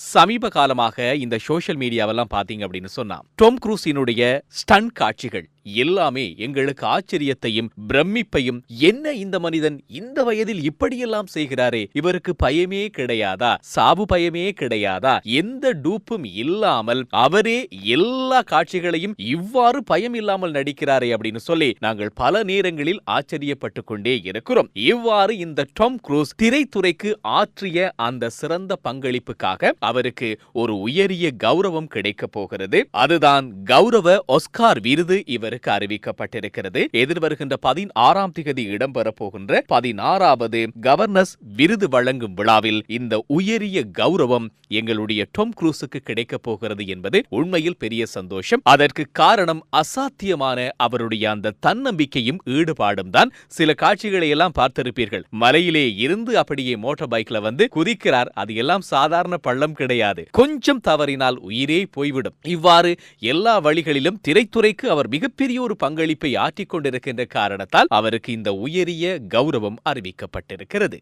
சமீப காலமாக இந்த சோஷியல் மீடியாவெல்லாம் பாத்தீங்க அப்படின்னு சொன்னா டொம் குரூஸினுடைய ஸ்டன் காட்சிகள் எல்லாமே எங்களுக்கு ஆச்சரியத்தையும் பிரமிப்பையும் என்ன இந்த மனிதன் இந்த வயதில் இப்படியெல்லாம் செய்கிறாரே இவருக்கு பயமே கிடையாதா? சாவு பயமே கிடையாதா? எந்த டூப்பும் இல்லாமல் அவரே எல்லா காட்சிகளையும் இவ்வாறு பயம் இல்லாமல் நடிக்கிறாரே அப்படின்னு சொல்லி நாங்கள் பல நேரங்களில் ஆச்சரியப்பட்டு கொண்டே இருக்கிறோம். இவ்வாறு இந்த டாம் குரூஸ் திரைத்துறைக்கு ஆற்றிய அந்த சிறந்த பங்களிப்புக்காக அவருக்கு ஒரு உயரிய கௌரவம் கிடைக்க போகிறது. அதுதான் கௌரவ ஒஸ்கார் விருது இவருக்கு அறிவிக்கப்பட்டிருக்கிறது. எதிர்வருகின்ற பதினாறாம் திகதி இடம்பெறப் போகின்ற பதினாறாவது கவர்னஸ் விருது வழங்கும் விழாவில் இந்த உயரிய கௌரவம் எங்களுடைய டொம் குரூஸுக்கு கிடைக்கப் போகிறது என்பது உண்மையில் பெரிய சந்தோஷம். அதற்கு காரணம் அசாத்தியமான அவருடைய அந்த தன்னம்பிக்கையும் ஈடுபாடும் தான். சில காட்சிகளை எல்லாம் பார்த்திருப்பீர்கள். மலையிலே இருந்து அப்படியே மோட்டார் பைக்ல வந்து குதிக்கிறார். அது எல்லாம் சாதாரண பள்ளம் கிடையாது. கொஞ்சம் தவறினால் உயிரே போய்விடும். இவ்வாறு எல்லா வழிகளிலும் திரைத்துறைக்கு அவர் மிகப்பெரிய ஒரு பங்களிப்பை ஆற்றிக் கொண்டிருக்கின்ற காரணத்தால் அவருக்கு இந்த உயரிய கௌரவம் அறிவிக்கப்பட்டிருக்கிறது.